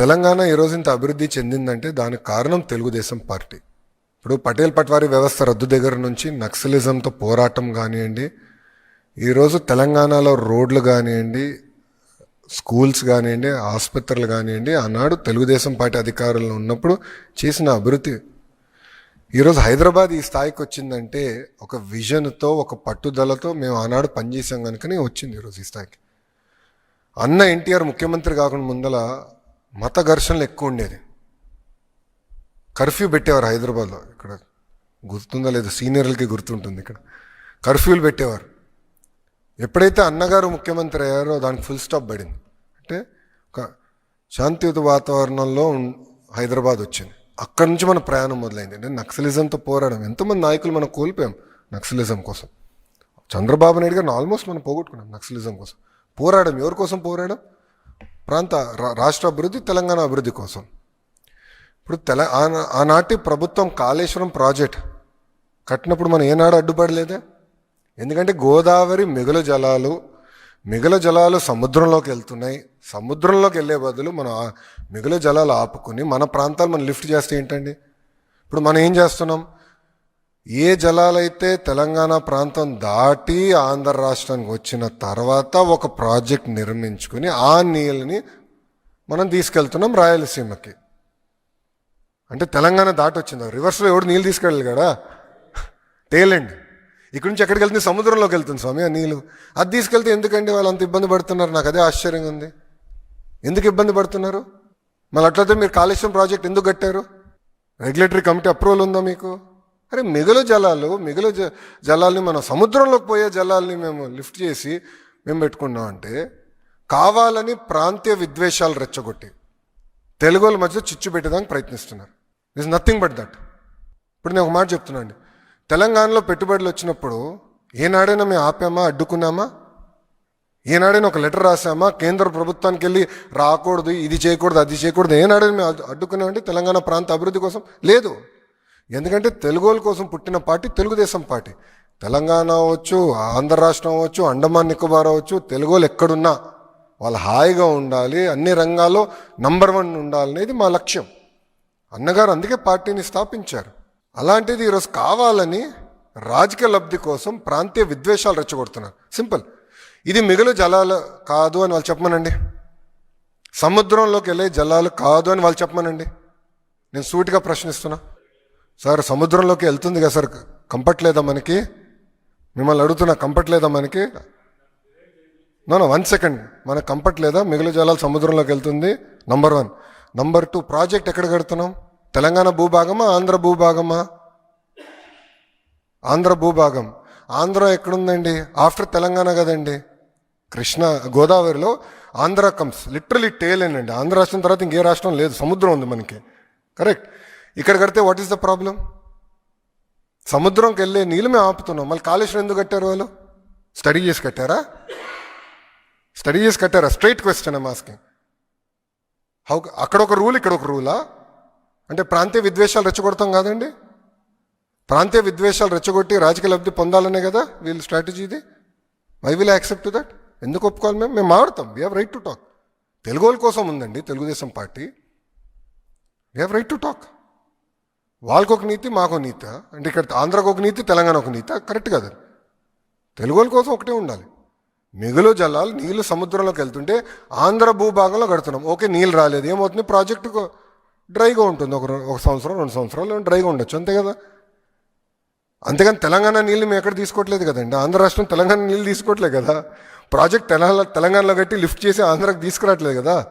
తెలంగాణ ఈరోజు ఇంత అభివృద్ధి చెందిందంటే దానికి కారణం తెలుగుదేశం పార్టీ. ఇప్పుడు పటేల్ పట్వారీ వ్యవస్థ రద్దు దగ్గర నుంచి నక్సలిజంతో పోరాటం కానివ్వండి ఈరోజు తెలంగాణలో రోడ్లు కానివ్వండి స్కూల్స్ కానివ్వండి ఆసుపత్రులు కానివ్వండి ఆనాడు తెలుగుదేశం పార్టీ అధికారంలో ఉన్నప్పుడు చేసిన అభివృద్ధి. ఈరోజు హైదరాబాద్ ఈ స్థాయికి వచ్చిందంటే ఒక విజన్తో ఒక పట్టుదలతో మేము ఆనాడు పనిచేసాం కనుకనే వచ్చింది ఈరోజు ఈ స్థాయికి. అన్న ఎన్టీఆర్ ముఖ్యమంత్రి కాకుండా ముందల మత ఘర్షణలు ఎక్కువ ఉండేది. కర్ఫ్యూ పెట్టేవారు హైదరాబాద్లో. ఇక్కడ గుర్తుందా లేదా సీనియర్లకి గుర్తుంటుంది ఇక్కడ. కర్ఫ్యూలు పెట్టేవారు. ఎప్పుడైతే అన్నగారు ముఖ్యమంత్రి అయ్యారో దానికి ఫుల్ స్టాప్ పడింది. అంటే ఒక శాంతియుత వాతావరణంలో హైదరాబాద్ వచ్చింది. అక్కడి నుంచి మన ప్రయాణం మొదలైంది. అంటే నక్సలిజంతో పోరాడం ఎంతోమంది నాయకులు మనం కోల్పోయాం నక్సలిజం కోసం. చంద్రబాబు నాయుడు గారిని ఆల్మోస్ట్ మనం పోగొట్టుకున్నాం నక్సలిజం కోసం. పోరాడం ఎవరి కోసం పోరాడం? ప్రాంత రా- రాష్ట్ర అభివృద్ధి తెలంగాణ అభివృద్ధి కోసం. ఇప్పుడు తెల ఆనాటి ప్రభుత్వం కాళేశ్వరం ప్రాజెక్ట్ కట్టినప్పుడు మనం ఏనాడు అడ్డుపడలేదే? ఎందుకంటే గోదావరి మిగులు జలాలు మిగులు జలాలు సముద్రంలోకి వెళ్తున్నాయి. సముద్రంలోకి వెళ్ళే బదులు మనం మిగులు జలాలు ఆపుకుని మన ప్రాంతాలు మనం లిఫ్ట్ చేస్తే ఏంటండి? ఇప్పుడు మనం ఏం చేస్తున్నాం? ఏ జలాలైతే తెలంగాణ ప్రాంతం దాటి ఆంధ్ర రాష్ట్రానికి వచ్చిన తర్వాత ఒక ప్రాజెక్ట్ నిర్మించుకుని ఆ నీళ్ళని మనం తీసుకెళ్తున్నాం రాయలసీమకి. అంటే తెలంగాణ దాటి వచ్చింది రివర్స్లో ఎవడు నీళ్ళు తీసుకెళ్ళాలి కదా తేలండి. ఇక్కడి నుంచి ఎక్కడికి వెళ్తుంది? సముద్రంలోకి వెళ్తుంది స్వామి ఆ నీళ్ళు. అది తీసుకెళ్తే ఎందుకండి వాళ్ళు అంత ఇబ్బంది పడుతున్నారు? నాకు అదే ఆశ్చర్యంగా ఉంది. ఎందుకు ఇబ్బంది పడుతున్నారు? మళ్ళీ అట్లయితే మీరు కాళేశ్వరం ప్రాజెక్ట్ ఎందుకు కట్టారు? రెగ్యులేటరీ కమిటీ అప్రూవల్ ఉందా మీకు? అరే మిగులు జలాలు మిగులు జ జలాల్ని మనం సముద్రంలోకి పోయే జలాల్ని మేము లిఫ్ట్ చేసి మేము పెట్టుకున్నాం అంటే కావాలని ప్రాంతీయ విద్వేషాలు రెచ్చగొట్టి తెలుగు వాళ్ళ మధ్య చిచ్చు పెట్టడానికి ప్రయత్నిస్తున్నారు. ఇస్ నథింగ్ బట్ దట్ ఇప్పుడు నేను ఒక మాట చెప్తున్నాను అండి. తెలంగాణలో పెట్టుబడులు వచ్చినప్పుడు ఏనాడైనా మేము ఆపామా అడ్డుకున్నామా? ఏనాడైనా ఒక లెటర్ రాసామా? కేంద్ర ప్రభుత్వానికి వెళ్ళి రాకూడదు ఇది చేయకూడదు అది చేయకూడదు ఏనాడైనా మేము అడ్డుకున్నామంటే తెలంగాణ ప్రాంత అభివృద్ధి కోసం? లేదు. ఎందుకంటే తెలుగు వాళ్ళ కోసం పుట్టిన పార్టీ తెలుగుదేశం పార్టీ. తెలంగాణ అవ్వచ్చు ఆంధ్ర రాష్ట్రం అవ్వచ్చు అండమాన్ నికోబార్ అవ్వచ్చు తెలుగు వాళ్ళు ఎక్కడున్నా వాళ్ళు హాయిగా ఉండాలి అన్ని రంగాల్లో నంబర్ వన్ ఉండాలనేది మా లక్ష్యం. అన్నగారు అందుకే పార్టీని స్థాపించారు. అలాంటిది ఈరోజు కావాలని రాజకీయ లబ్ధి కోసం ప్రాంతీయ విద్వేషాలు రెచ్చగొడుతున్నారు. సింపుల్. ఇది మిగులు జలాలు కాదు అని వాళ్ళు చెప్పమనండి. సముద్రంలోకి వెళ్ళే జలాలు కాదు అని వాళ్ళు చెప్పమనండి. నేను సూటిగా ప్రశ్నిస్తున్నా. సార్ సముద్రంలోకి వెళ్తుంది కదా సార్ కంపట్లేదా లేదా మనకి? మిమ్మల్ని అడుగుతున్నా కంపట్లేదా లేదా మనకి? నో వన్ సెకండ్ మనకు కంపట్లేదా లేదా? మిగులు జలాలు సముద్రంలోకి వెళ్తుంది. Number one number two project ఎక్కడ కడుతున్నాం? తెలంగాణ భూభాగమా ఆంధ్ర భూభాగమా? ఆంధ్ర భూభాగం. ఆంధ్ర ఎక్కడుందండి? ఆఫ్టర్ తెలంగాణ కదండి. కృష్ణ గోదావరిలో ఆంధ్ర కమ్స్. లిటరలీ టేలేనండి ఆంధ్ర రాష్ట్రం తర్వాత ఇంకే రాష్ట్రం లేదు. సముద్రం ఉంది మనకి. కరెక్ట్ ఇక్కడ కడితే వాట్ ఈస్ ద ప్రాబ్లం సముద్రంకి వెళ్ళే నీళ్ళు మేము ఆపుతున్నాం. మళ్ళీ కాళేశ్వరం ఎందుకు కట్టారు వాళ్ళు? స్టడీ చేసి కట్టారా? స్టడీ చేసి కట్టారా? Straight question I'm asking how అక్కడ ఒక రూల్ ఇక్కడ ఒక రూలా అంటే ప్రాంతీయ విద్వేషాలు రెచ్చగొడతాం కాదండి? ప్రాంతీయ విద్వేషాలు రెచ్చగొట్టి రాజకీయ లబ్ధి పొందాలనే కదా వీళ్ళ స్ట్రాటజీ ఇది? ఐ విల్ యాక్సెప్ట్ దట్ ఎందుకు ఒప్పుకోవాలి మేము? మేము మాడతాం we have right to talk Telugu వాళ్ళ కోసం ఉందండి Telugu Desam party. We have right to talk వాళ్ళకు ఒక నీతి మాకు ఒక అంటే ఇక్కడ ఆంధ్రకు ఒక నీతి తెలంగాణ ఒక నీత? కరెక్ట్ కదా. తెలుగు వాళ్ళ కోసం ఒకటే ఉండాలి. మిగులు జలాలు నీళ్ళు సముద్రంలోకి వెళ్తుంటే ఆంధ్ర భూభాగంలో కడుతున్నాం. ఓకే నీళ్ళు రాలేదు. ఏమవుతుంది? ప్రాజెక్టు డ్రైగా ఉంటుంది. ఒక ఒక సంవత్సరం రెండు సంవత్సరాలు డ్రైగా ఉండొచ్చు. అంతే కదా. అంతేగాని తెలంగాణ నీళ్ళు మేము ఎక్కడ తీసుకోవట్లేదు కదండి. ఆంధ్ర రాష్ట్రం తెలంగాణ నీళ్ళు తీసుకోవట్లేదు కదా. ప్రాజెక్ట్ తెలంగాణ తెలంగాణలో కట్టి లిఫ్ట్ చేసి ఆంధ్రాకి తీసుకురావట్లేదు కదా.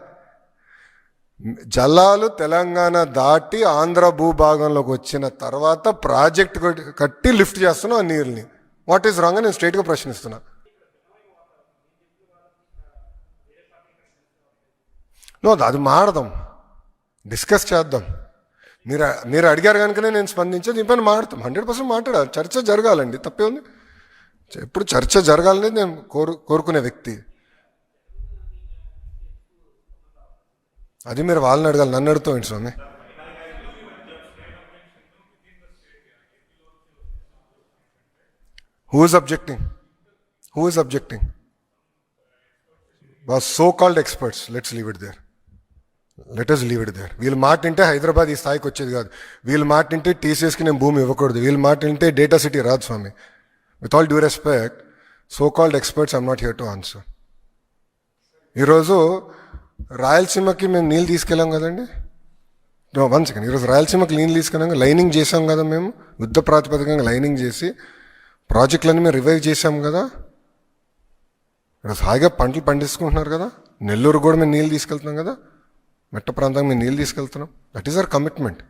జలాలు తెలంగాణ దాటి ఆంధ్ర భూభాగంలోకి వచ్చిన తర్వాత ప్రాజెక్ట్ కట్టి- లిఫ్ట్ చేస్తున్నాం ఆ నీళ్ళని వాట్ ఈస్ రాంగ్ అని నేను స్ట్రైట్గా ప్రశ్నిస్తున్నా. నో అది మాడదాం డిస్కస్ చేద్దాం. మీరు మీరు అడిగారు కనుకనే నేను స్పందించే దీనిపైన మాడతాం హండ్రెడ్ పర్సెంట్ మాట్లాడాలి. చర్చ జరగాలండి. తప్పే ఉంది. ఎప్పుడు చర్చ జరగాలనేది నేను కోరు కోరుకునే వ్యక్తి. అది మీరు వాళ్ళని అడగాలి నన్ను అడుగుతాం స్వామి? Who is objecting who is objecting so called experts let's leave it there let us leave it there వీళ్ళు మాటింటే హైదరాబాద్ ఈ స్థాయికి వచ్చేది కాదు. వీళ్ళు మాటింటే టీసీఎస్కి నేను భూమి ఇవ్వకూడదు. వీళ్ళు మాటింటే డేటా సిటీ రాదు స్వామి. With all due respect so called experts I'm not here to answer ఈరోజు రాయలసీమకి మేము నీళ్ళు తీసుకెళ్ళాం కదండి? వన్ సెకండ్ ఈరోజు రాయలసీమకి నీళ్ళు తీసుకెళ్ళాం లైనింగ్ చేసాం కదా మేము యుద్ధ ప్రాతిపదికంగా లైనింగ్ చేసి ప్రాజెక్టులన్నీ మేము రివైవ్ చేసాం కదా? ఈరోజు హాయిగా పంటలు పండించుకుంటున్నారు కదా? నెల్లూరు కూడా మేము నీళ్ళు తీసుకెళ్తున్నాం కదా? మెట్ట ప్రాంతానికి మేము నీళ్ళు తీసుకెళ్తున్నాం. That is our commitment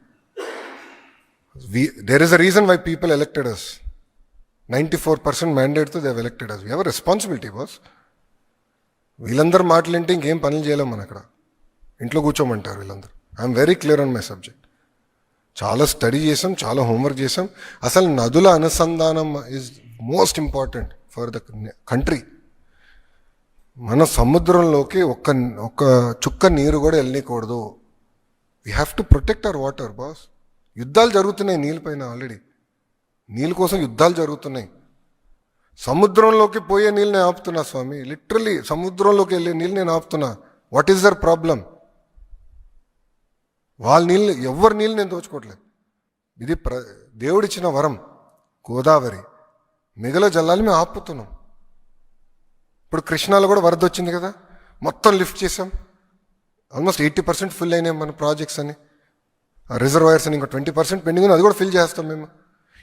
we there is a reason why people elected us ninety four percent మ్యాండేట్తో they've elected us we have responsibility boss వీళ్ళందరూ మాటలు వింటే ఇంకేం పనులు చేయలేం మన అక్కడ. ఇంట్లో కూర్చోమంటారు వీళ్ళందరూ. I'm very clear on my subject చాలా స్టడీ చేసాం చాలా హోంవర్క్ చేసాం అసలు నదుల అనుసంధానం is most important for the country మన సముద్రంలోకి ఒక్క ఒక్క చుక్క నీరు కూడా వెళ్ళకూడదు we have to protect our water boss యుద్ధాలు జరుగుతున్నాయి నీళ్ళపైన ఆల్రెడీ నీళ్ళ కోసం యుద్ధాలు జరుగుతున్నాయి. సముద్రంలోకి పోయే నీళ్ళు నేను ఆపుతున్నా స్వామి. లిటరలీ సముద్రంలోకి వెళ్ళే నీళ్ళు నేను ఆపుతున్నా. వాట్ ఈస్ దర్ ప్రాబ్లం వాళ్ళ నీళ్ళు ఎవరి నీళ్ళు నేను దోచుకోవట్లేదు. ఇది ప్ర దేవుడిచ్చిన వరం గోదావరి. మిగల జల్లాలు మేము ఆపుతున్నాం. ఇప్పుడు కృష్ణాలో కూడా వరద వచ్చింది కదా? మొత్తం లిఫ్ట్ చేసాం ఆల్మోస్ట్ ఎయిటీ పర్సెంట్ ఫిల్ అయినాయి మన ప్రాజెక్ట్స్ అని రిజర్వాయర్స్ అని ఇంకా ట్వంటీ పర్సెంట్ పెండింగ్ అది కూడా ఫిల్ చేస్తాం మేము.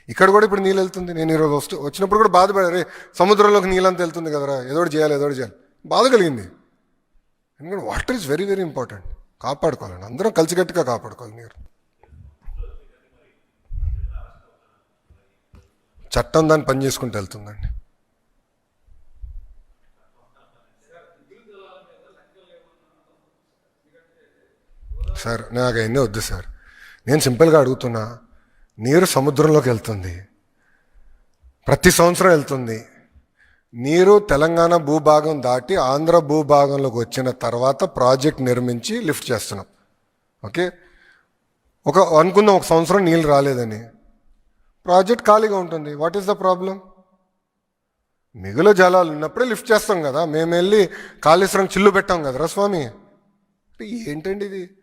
ఇక్కడ కూడా ఇప్పుడు నీళ్ళు వెళ్తుంది. నేను ఈరోజు వస్తూ వచ్చినప్పుడు కూడా బాధపడే రే సముద్రంలోకి నీళ్ళంతా వెళ్తుంది కదరా. ఏదోటి చేయాలి ఏదో చేయాలి. బాధ కలిగింది. ఎందుకంటే water is very very important. కాపాడుకోవాలండి అందరం కలిసికట్టుగా కాపాడుకోవాలి నీరు. చట్టం దాన్ని పని చేసుకుంటూ వెళ్తుందండి. సార్ నాకు అవన్నీ వద్దు సార్. నేను సింపుల్గా అడుగుతున్నా. నీరు సముద్రంలోకి వెళ్తుంది. ప్రతి సంవత్సరం వెళ్తుంది. నీరు తెలంగాణ భూభాగం దాటి ఆంధ్ర భూభాగంలోకి వచ్చిన తర్వాత ప్రాజెక్ట్ నిర్మించి లిఫ్ట్ చేస్తున్నాం. ఓకే? ఒక అనుకుందాం ఒక సంవత్సరం నీళ్ళు రాలేదని. ప్రాజెక్ట్ ఖాళీగా ఉంటుంది. వాట్ ఈస్ ద ప్రాబ్లం మిగులు జలాలు ఉన్నప్పుడే లిఫ్ట్ చేస్తాం కదా. మేము వెళ్ళి కాళేశ్వరం చిల్లు పెట్టాం కదరా స్వామి. ఏంటండి ఇది?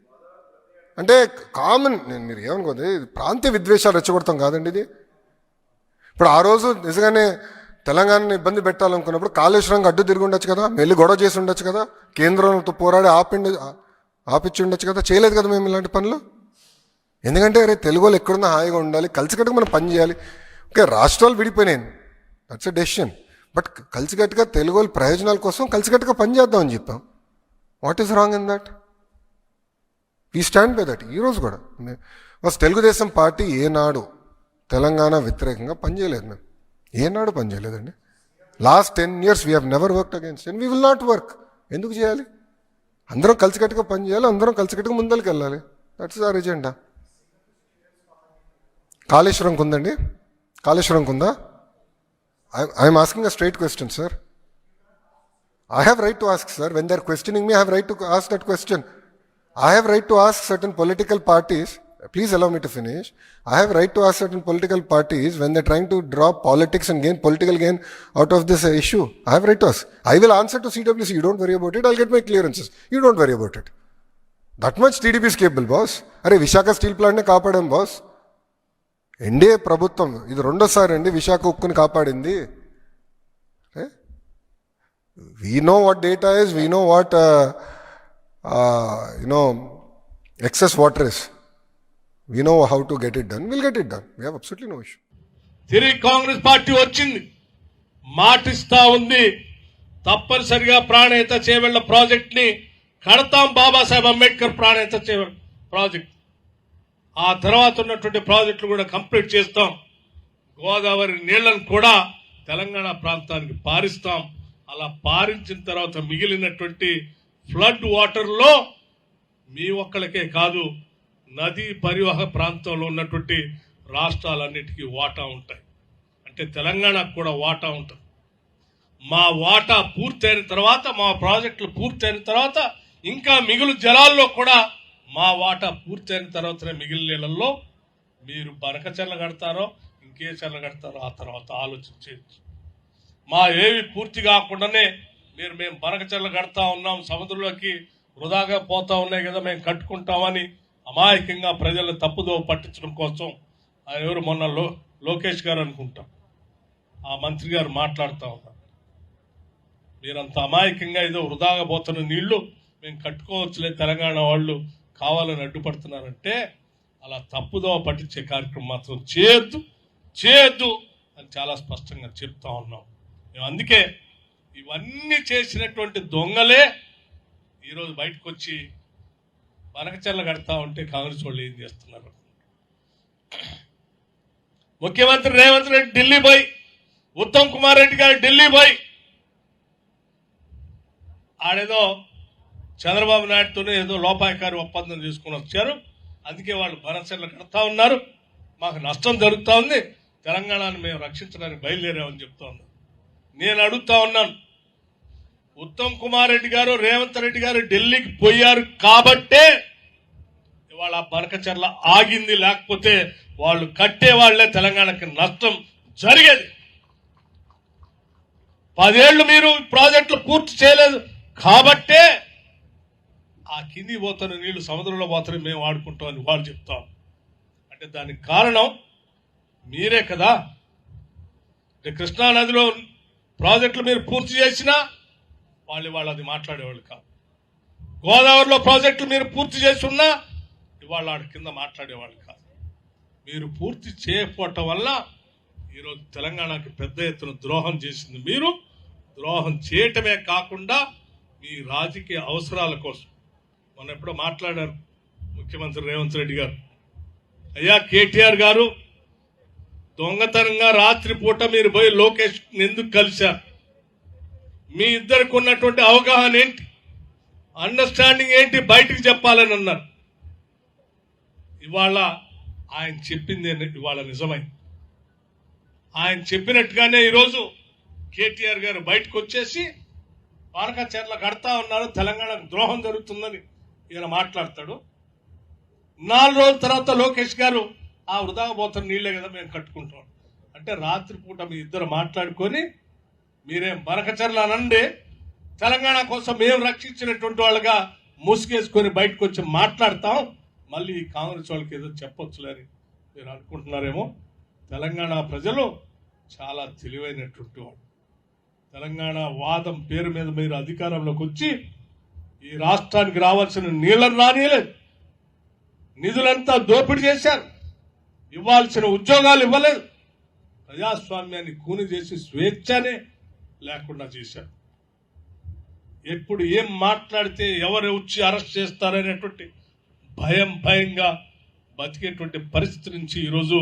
అంటే కామన్ నేను మీరు ఏమనుకోండి ప్రాంతీయ విద్వేషాలు రెచ్చగొడతాం కాదండి ఇది. ఇప్పుడు ఆ రోజు నిజంగానే తెలంగాణని ఇబ్బంది పెట్టాలనుకున్నప్పుడు కాళేశ్వరంగా అడ్డు తిరిగి ఉండొచ్చు కదా వెళ్ళి గొడవ చేసి ఉండొచ్చు కదా కేంద్రంతో పోరాడి ఆపిండి ఆపిచ్చి ఉండొచ్చు కదా చేయలేదు కదా మేము ఇలాంటి పనులు? ఎందుకంటే అరే తెలుగు వాళ్ళు ఎక్కడున్నా హాయిగా ఉండాలి కలిసికట్టుగా మనం పని చేయాలి. ఓకే రాష్ట్రాలు విడిపోయినాయి. దట్స్ ఎ డెసిషన్ బట్ కలిసికట్టుగా తెలుగు వాళ్ళ ప్రయోజనాల కోసం కలిసికట్టుగా పని చేద్దామని చెప్పాం. What is wrong in that we stand by that ఈరోజు కూడా. ఫస్ట్ తెలుగుదేశం పార్టీ ఏనాడు తెలంగాణ వ్యతిరేకంగా పనిచేయలేదు మేము ఏనాడు పనిచేయలేదండి last ten years we have never work against and we will not work ఎందుకు చేయాలి? అందరం కలిసికట్టుగా పని చేయాలి అందరం కలిసికట్టుగా ముందరికి వెళ్ళాలి. దట్స్ ఆర్ ఎజెండా కాళేశ్వరంకి ఉందండి. కాళేశ్వరంకి ఉందా? I'm asking a straight question sir I have right to ask sir when they're questioning me, I right to ask ask question. I have right to ask certain political parties. Please allow me to finish. I have right to ask certain political parties when they're trying to draw politics and gain political gain out of this uh, issue. I have right to ask. I will answer to CWC. You don't worry about it. I'll get my clearances. You don't worry about it. That much TDP is capable, boss. అరే Visakha steel ప్లాంట్ని కాపాడాం boss NDA ప్రభుత్వం ఇది రెండోసారి అండి విశాఖ ఉక్కుని కాపాడింది we know what data is we know what you know excess water is we know how to get it done will get it done we it know issue తిరిగి Congress party వచ్చింది. మాటిస్తా ఉంది. తప్పనిసరిగా ప్రాణహిత చేవెళ్ళ ప్రాజెక్ట్ని కడతాం బాబాసాహెబ్ అంబేద్కర్ ప్రాణహిత చేవెళ్ళ ప్రాజెక్ట్. ఆ తర్వాత ఉన్నటువంటి ప్రాజెక్టులు కూడా కంప్లీట్ చేస్తాం. గోదావరి నీళ్ళను కూడా తెలంగాణ ప్రాంతానికి పారిస్తాం. అలా పారించిన తర్వాత మిగిలినటువంటి ఫ్లడ్ వాటర్లో మీ ఒక్కళ్ళకే కాదు నదీ పరివాహ ప్రాంతంలో ఉన్నటువంటి రాష్ట్రాలన్నిటికీ వాటా ఉంటాయి. అంటే తెలంగాణకు కూడా వాటా ఉంటుంది. మా వాటా పూర్తయిన తర్వాత మా ప్రాజెక్టులు పూర్తయిన తర్వాత ఇంకా మిగులు జలాల్లో కూడా మా వాటా పూర్తయిన తర్వాతనే మిగిలిన నీళ్ళల్లో మీరు బనక చెల్ల కడతారో ఇంకే చెల్ల కడతారో ఆ తర్వాత ఆలోచన మా ఏవి పూర్తి కాకుండానే మీరు మేము బరకచెల్ల కడతా ఉన్నాం సముద్రంలోకి వృధాగా పోతా ఉన్నాయి కదా మేము కట్టుకుంటామని అమాయకంగా ప్రజలను తప్పుదో పట్టించడం కోసం ఆయన ఎవరు మొన్న లో లోకేష్ గారు అనుకుంటాం. ఆ మంత్రి గారు మాట్లాడుతూ ఉన్నారు. మీరంత అమాయకంగా ఏదో వృధాగా పోతున్న నీళ్ళు మేము కట్టుకోవచ్చులే తెలంగాణ వాళ్ళు కావాలని అడ్డుపడుతున్నారంటే అలా తప్పుదో పట్టించే కార్యక్రమం మాత్రం చేయొద్దు చేయొద్దు అని చాలా స్పష్టంగా చెప్తా ఉన్నాం. మేము అందుకే ఇవన్నీ చేసినటువంటి దొంగలే ఈరోజు బయటకు వచ్చి బనకచర్ల కడతా ఉంటే కాంగ్రెస్ వాళ్ళు ఏం చేస్తున్నారు? ముఖ్యమంత్రి రేవంత్ రెడ్డి ఢిల్లీ పోయి ఉత్తమ్ కుమార్ రెడ్డి గారు ఢిల్లీ పోయి ఆడేదో చంద్రబాబు నాయుడుతోనే ఏదో లోపాయకారి ఒప్పందం తీసుకుని వచ్చారు. అందుకే వాళ్ళు బనకచర్ల కడతా ఉన్నారు. మాకు నష్టం జరుగుతూ ఉంది. తెలంగాణను మేము రక్షించడానికి బయలుదేరామని చెప్తా ఉన్నాను నేను అడుగుతా ఉన్నాను ఉత్తమ్ కుమార్ రెడ్డి గారు రేవంత్ రెడ్డి గారు ఢిల్లీకి పోయారు కాబట్టే ఇవాళ ఆ బనకచర్ల ఆగింది. లేకపోతే వాళ్ళు కట్టే వాళ్ళే తెలంగాణకి నష్టం జరిగేది. పదేళ్ళు మీరు ప్రాజెక్టులు పూర్తి చేయలేదు కాబట్టే ఆ కింది పోతున్న నీళ్ళు సముద్రంలో పోతారు మేము వాడుకుంటామని వాళ్ళు చెప్తాం. అంటే దానికి కారణం మీరే కదా. అంటే కృష్ణా నదిలో ప్రాజెక్టులు మీరు పూర్తి చేసినా వాళ్ళు వాళ్ళు అది మాట్లాడేవాళ్ళు కాదు. గోదావరిలో ప్రాజెక్టులు మీరు పూర్తి చేస్తున్నా ఇవాళ ఆడ కింద మాట్లాడేవాళ్ళు కాదు. మీరు పూర్తి చేయకపోవటం వల్ల ఈరోజు తెలంగాణకి పెద్ద ఎత్తున ద్రోహం చేసింది మీరు. ద్రోహం చేయటమే కాకుండా మీ రాజకీయ అవసరాల కోసం. మొన్న ఎప్పుడో మాట్లాడారు ముఖ్యమంత్రి రేవంత్ రెడ్డి గారు. అయ్యా కేటీఆర్ గారు దొంగతనంగా రాత్రిపూట మీరు పోయి లోకేష్ ఎందుకు కలిశారు? మీ ఇద్దరికి ఉన్నటువంటి అవగాహన ఏంటి? అండర్స్టాండింగ్ ఏంటి? బయటికి చెప్పాలని అన్నారు. ఇవాళ ఆయన చెప్పింది ఇవాళ నిజమైంది ఆయన చెప్పినట్టుగానే ఈరోజు కేటీఆర్ గారు బయటకు వచ్చేసి పానకచర్ల కడతా ఉన్నారు తెలంగాణకు ద్రోహం జరుగుతుందని ఈయన మాట్లాడతాడు. నాలుగు రోజుల తర్వాత లోకేష్ గారు ఆ వృధా పోతున్న నీళ్ళే కదా మేము కట్టుకుంటాం. అంటే రాత్రిపూట మీ ఇద్దరు మాట్లాడుకొని మీరేం బరకచర్లు అనండి తెలంగాణ కోసం మేము రక్షించినటువంటి వాళ్ళగా ముసుగేసుకొని బయటకు వచ్చి మాట్లాడతాం. మళ్ళీ ఈ కాంగ్రెస్ వాళ్ళకి ఏదో చెప్పొచ్చులని మీరు అనుకుంటున్నారేమో. తెలంగాణ ప్రజలు చాలా తెలివైనటువంటి వాళ్ళు. తెలంగాణ వాదం పేరు మీద మీరు అధికారంలోకి వచ్చి ఈ రాష్ట్రానికి రావాల్సిన నీళ్ళను రానియలేదు. నిధులంతా దోపిడీ చేశారు. ఇవ్వాల్సిన ఉద్యోగాలు ఇవ్వలేదు. ప్రజాస్వామ్యాన్ని కూని చేసి స్వేచ్ఛనే లేకుండా చేశారు ఎప్పుడు ఏం మాట్లాడితే ఎవరు వచ్చి అరెస్ట్ చేస్తారనేటువంటి భయం భయంగా బతికేటువంటి పరిస్థితి నుంచి ఈరోజు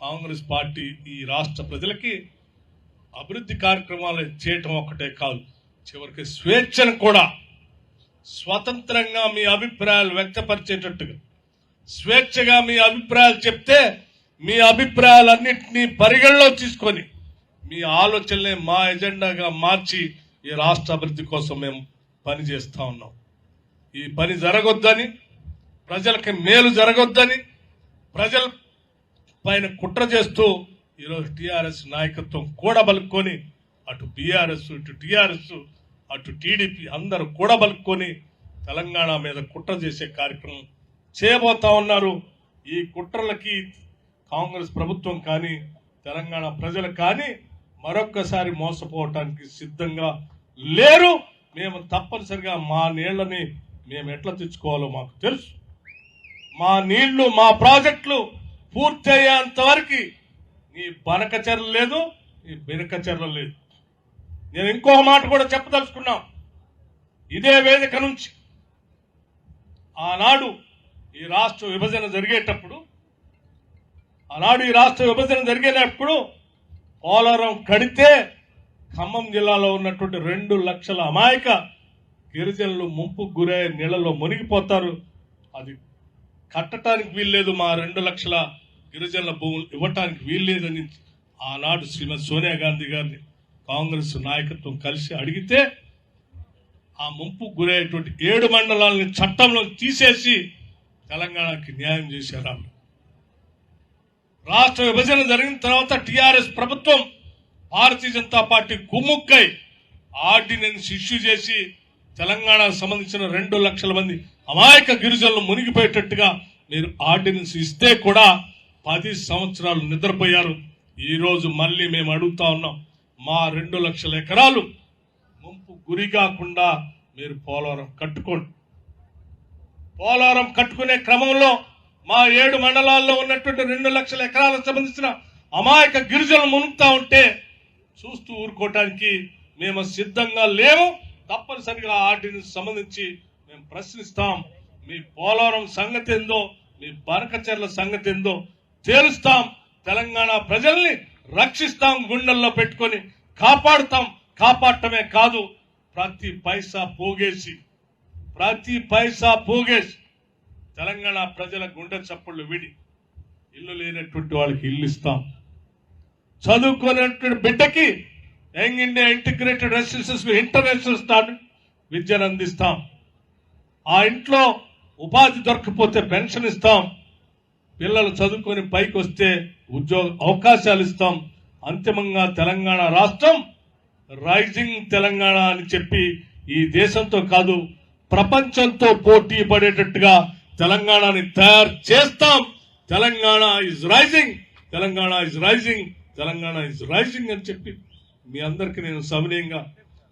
కాంగ్రెస్ పార్టీ ఈ రాష్ట్ర ప్రజలకి అభివృద్ధి కార్యక్రమాలు చేయటం ఒక్కటే కాదు చివరికి స్వేచ్ఛను కూడా స్వతంత్రంగా మీ అభిప్రాయాలు వ్యక్తపరిచేటట్టుగా స్వేచ్ఛగా మీ అభిప్రాయాలు చెప్తే మీ అభిప్రాయాలన్నింటినీ పరిగణలో తీసుకొని మీ ఆలోచనలే మా ఎజెండాగా మార్చి ఈ రాష్ట్ర అభివృద్ధి కోసం మేము పని చేస్తూ ఉన్నాం. ఈ పని జరగొద్దని ప్రజలకి మేలు జరగొద్దని ప్రజల పైన కుట్ర చేస్తూ ఈరోజు టీఆర్ఎస్ నాయకత్వం కూడబలుక్కొని అటు బీఆర్ఎస్ ఇటు టీఆర్ఎస్ అటు టీడీపీ అందరూ కూడబలుక్కొని తెలంగాణ మీద కుట్ర చేసే కార్యక్రమం చేయబోతా ఉన్నారు. ఈ కుట్రలకి కాంగ్రెస్ ప్రభుత్వం కానీ తెలంగాణ ప్రజలు కానీ మరొక్కసారి మోసపోవటానికి సిద్ధంగా లేరు. మేము తప్పనిసరిగా మా నీళ్ళని మేము ఎట్లా తెచ్చుకోవాలో మాకు తెలుసు. మా నీళ్ళు మా ప్రాజెక్టులు పూర్తి అయ్యేంత వరకు నీ బనకచర్ల లేదు నీ బెనకచర్ల లేదు. నేను ఇంకో మాట కూడా చెప్పదలుచుకున్నాం. ఇదే వేదిక నుంచి ఆనాడు ఈ రాష్ట్ర విభజన జరిగేటప్పుడు ఆనాడు ఈ రాష్ట్ర విభజన జరిగేటప్పుడు పోలవరం కడితే ఖమ్మం జిల్లాలో ఉన్నటువంటి రెండు లక్షల అమాయక గిరిజనులు ముంపు గురై నీళ్ళలో మునిగిపోతారు. అది కట్టడానికి వీల్లేదు. మా రెండు లక్షల గిరిజనుల భూములు ఇవ్వటానికి వీల్లేదని ఆనాడు శ్రీమతి సోనియా గాంధీ గారిని కాంగ్రెస్ నాయకత్వం కలిసి అడిగితే ఆ ముంపు గురయ్యేటువంటి ఏడు మండలాలని చట్టంలో తీసేసి తెలంగాణకి న్యాయం చేశారు రాష్ట్ర విభజన జరిగిన తర్వాత టిఆర్ఎస్ ప్రభుత్వం భారతీయ జనతా పార్టీ కుమ్ముక్కై ఆర్డినెన్స్ ఇష్యూ చేసి తెలంగాణకు సంబంధించిన రెండు లక్షల మంది అమాయక గిరిజనులు మునిగిపోయేటట్టుగా మీరు ఆర్డినెన్స్ ఇస్తే కూడా పది సంవత్సరాలు నిద్రపోయారు. ఈరోజు మళ్ళీ మేము అడుగుతా ఉన్నాం మా రెండు లక్షల ఎకరాలు ముంపు గురి కాకుండా మీరు పోలవరం కట్టుకోండి. పోలవరం కట్టుకునే క్రమంలో మా ఏడు మండలాల్లో ఉన్నటువంటి రెండు లక్షల ఎకరాలకు సంబంధించిన అమాయక గిరిజనులు మునుగుతా ఉంటే చూస్తూ ఊరుకోవటానికి మేము సిద్ధంగా లేము. తప్పనిసరిగా వాటిని సంబంధించి మేము ప్రశ్నిస్తాం. మీ పోలవరం సంగతి ఏందో మీ బరకచర్ల సంగతి ఏందో తేలుస్తాం తెలంగాణ ప్రజల్ని రక్షిస్తాం గుండెల్లో పెట్టుకొని కాపాడుతాం. కాపాడటమే కాదు ప్రతి పైసా పోగేసి ప్రతి పైసా పోగేసి తెలంగాణ ప్రజల గుండె చప్పుళ్ళు విడి ఇల్లు లేనటువంటి వాళ్ళకి ఇల్లు ఇస్తాం. చదువుకునేటువంటి బిడ్డకి young India integrated residences international standard విద్యను అందిస్తాం. ఆ ఇంట్లో ఉపాధి దొరకపోతే పెన్షన్ ఇస్తాం. పిల్లలు చదువుకొని పైకి వస్తే ఉద్యోగ అవకాశాలు ఇస్తాం. అంతిమంగా తెలంగాణ రాష్ట్రం రైజింగ్ తెలంగాణ అని చెప్పి ఈ దేశంతో కాదు ప్రపంచంతో పోటీ పడేటట్టుగా తెలంగాణని తయారు చేస్తాం. Telangana is rising Telangana is rising Telangana is rising అని చెప్పి మీ అందరికి నేను సవినయంగా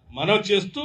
మనవి చేస్తూ